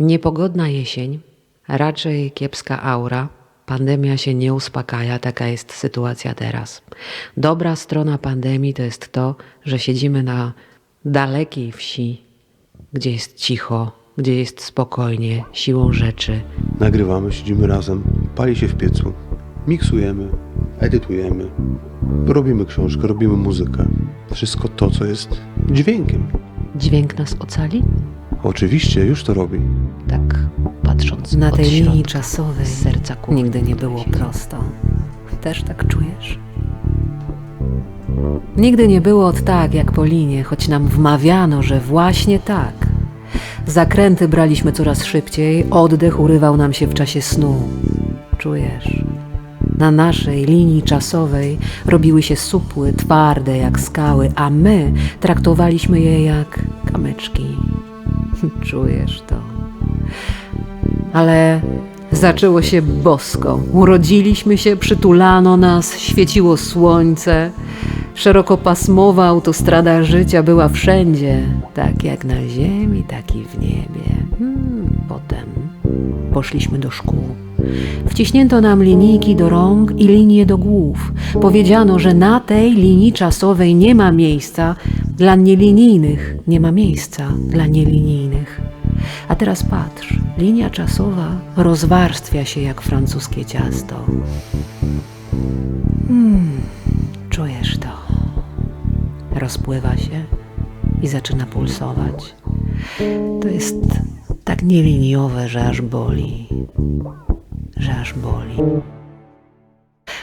Niepogodna jesień, raczej kiepska aura. Pandemia się nie uspokaja, taka jest sytuacja teraz. Dobra strona pandemii to jest to, że siedzimy na dalekiej wsi, gdzie jest cicho, gdzie jest spokojnie, siłą rzeczy. Nagrywamy, siedzimy razem, pali się w piecu, miksujemy, edytujemy, robimy książkę, robimy muzykę. Wszystko to, co jest dźwiękiem. Dźwięk nas ocali? Oczywiście, już to robi. Tak, patrząc Na od tej środka, linii czasowej z serca kuchni nigdy nie było siedzi. prosto. Też tak czujesz? Nigdy nie było od tak jak po linie, choć nam wmawiano, że właśnie tak. Zakręty braliśmy coraz szybciej, oddech urywał nam się w czasie snu. Czujesz? Na naszej linii czasowej robiły się supły, twarde jak skały, a my traktowaliśmy je jak kamyczki. Czujesz to? ale zaczęło się bosko. Urodziliśmy się, przytulano nas, świeciło słońce. Szerokopasmowa autostrada życia była wszędzie, tak jak na ziemi, tak i w niebie. Hmm, potem poszliśmy do szkół. Wciśnięto nam linijki do rąk i linie do głów. Powiedziano, że na tej linii czasowej nie ma miejsca dla nielinijnych, nie ma miejsca dla nielinijnych. A teraz patrz, linia czasowa rozwarstwia się jak francuskie ciasto. Hmm, czujesz to. Rozpływa się i zaczyna pulsować. To jest tak nieliniowe, że aż boli. Że aż boli.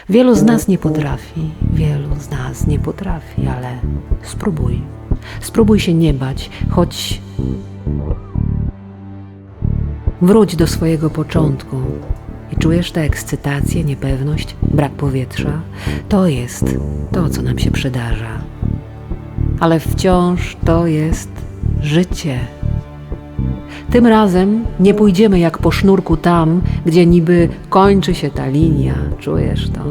Wielu z nas nie potrafi, wielu z nas nie potrafi, ale spróbuj. Spróbuj się nie bać, choć Wróć do swojego początku i czujesz tę ekscytację, niepewność, brak powietrza. To jest to, co nam się przydarza. Ale wciąż to jest życie. Tym razem nie pójdziemy jak po sznurku tam, gdzie niby kończy się ta linia, czujesz to.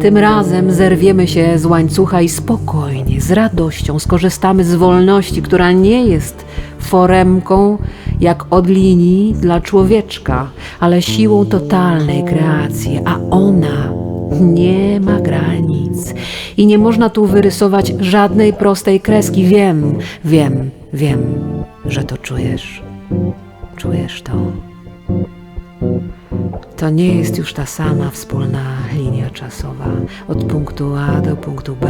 Tym razem zerwiemy się z łańcucha i spokojnie, z radością skorzystamy z wolności, która nie jest foremką jak od linii dla człowieczka, ale siłą totalnej kreacji, a ona nie ma granic i nie można tu wyrysować żadnej prostej kreski. Wiem, wiem, wiem, że to czujesz. Czujesz to. To nie jest już ta sama wspólna linia czasowa. Od punktu A do punktu B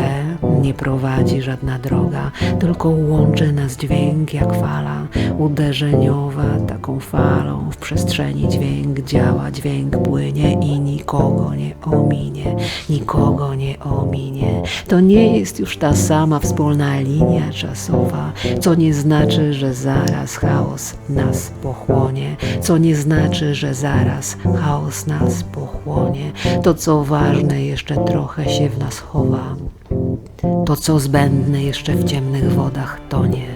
nie prowadzi żadna droga, tylko łączy nas dźwięk jak fala uderzeniowa. Taką falą w przestrzeni dźwięk działa, dźwięk płynie i nikogo nie ominie, nikogo nie ominie. To nie jest już ta sama wspólna linia czasowa, co nie znaczy, że zaraz chaos nas pochłonie, co nie znaczy, że zaraz chaos nas pochłonie. To, co ważne, jeszcze trochę się w nas chowa. To, co zbędne, jeszcze w ciemnych wodach tonie.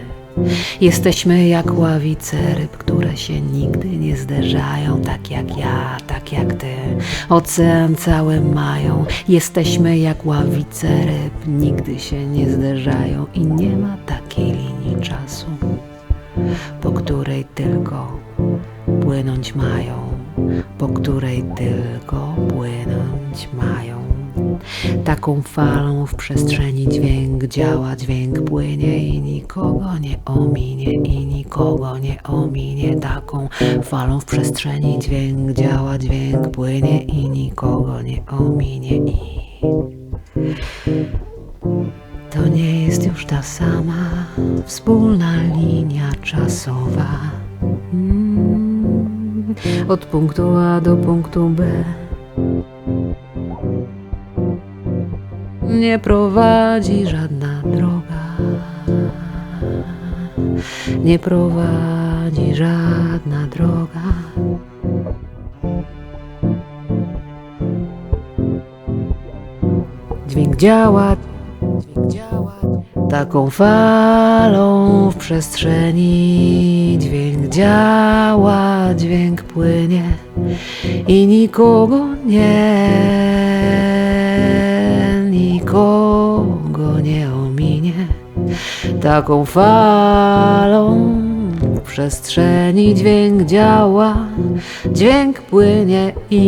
Jesteśmy jak ławice ryb, które się nigdy nie zderzają, tak jak ja, tak jak ty. Ocean cały mają. Jesteśmy jak ławice ryb, nigdy się nie zderzają i nie ma takiej linii czasu, po której tylko płynąć mają, po której tylko płynąć mają. Taką falą w przestrzeni dźwięk działa, dźwięk płynie i nikogo nie ominie, i nikogo nie ominie. Taką falą w przestrzeni dźwięk działa, dźwięk płynie i nikogo nie ominie. I to nie jest już ta sama wspólna linia czasowa. Od punktu A do punktu B. Nie prowadzi żadna droga. Nie prowadzi żadna droga. Dźwięk działa. Taką falą w przestrzeni dźwięk działa, dźwięk płynie i nikogo nie, nikogo nie ominie. Taką falą w przestrzeni dźwięk działa, dźwięk płynie i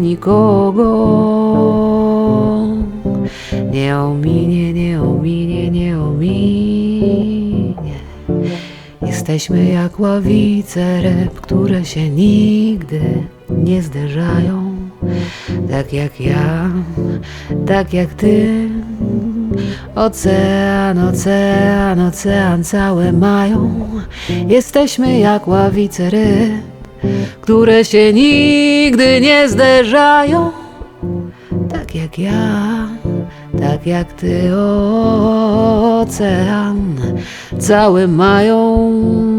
nikogo nie ominie, nie ominie, nie ominie. Jesteśmy jak ławice ryb, które się nigdy nie zderzają. Tak jak ja, tak jak ty. Ocean, ocean, ocean całe mają. Jesteśmy jak ławice ryb, które się nigdy nie zderzają. Tak jak ja, tak jak ty, ocean cały mają.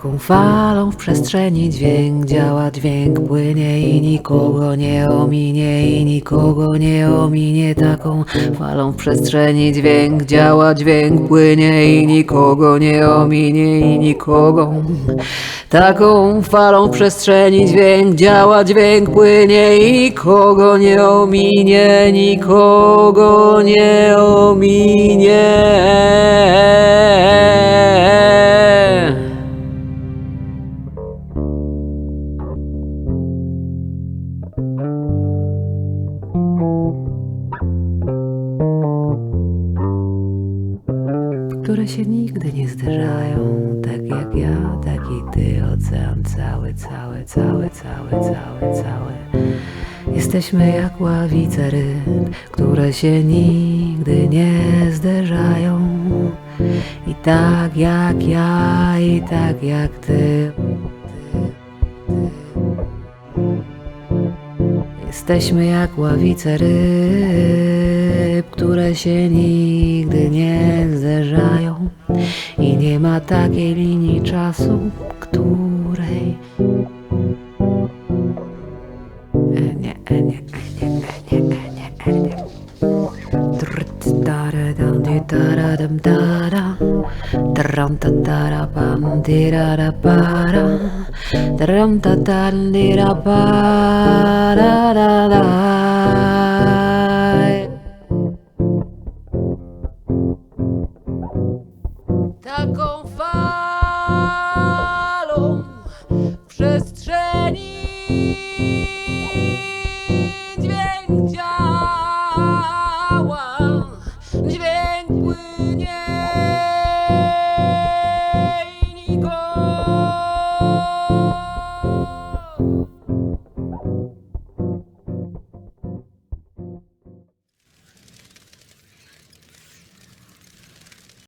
Taką falą w przestrzeni dźwięk działa, dźwięk płynie i nikogo nie ominie, i nikogo nie ominie. Taką falą w przestrzeni dźwięk działa, dźwięk płynie i nikogo nie ominie, i nikogo. Taką falą w przestrzeni dźwięk działa, dźwięk płynie i nikogo nie ominie, nikogo nie ominie. Które się nigdy nie zderzają, tak jak ja, tak i ty, ocean cały, cały, cały, cały, cały, cały. Jesteśmy jak ławice ryb, które się nigdy nie zderzają. I tak jak ja, i tak jak ty. Jesteśmy jak ławice ryb, które się nigdy nie i nie ma takiej linii czasu, której nie, nie, nie, nie, nie, nie. Ta, tara, pam, di, ra, ra, para. Tram, ta, tan, di, ra, pa, ra, ra, Taką falą w przestrzeni dźwięk działa, dźwięk płynie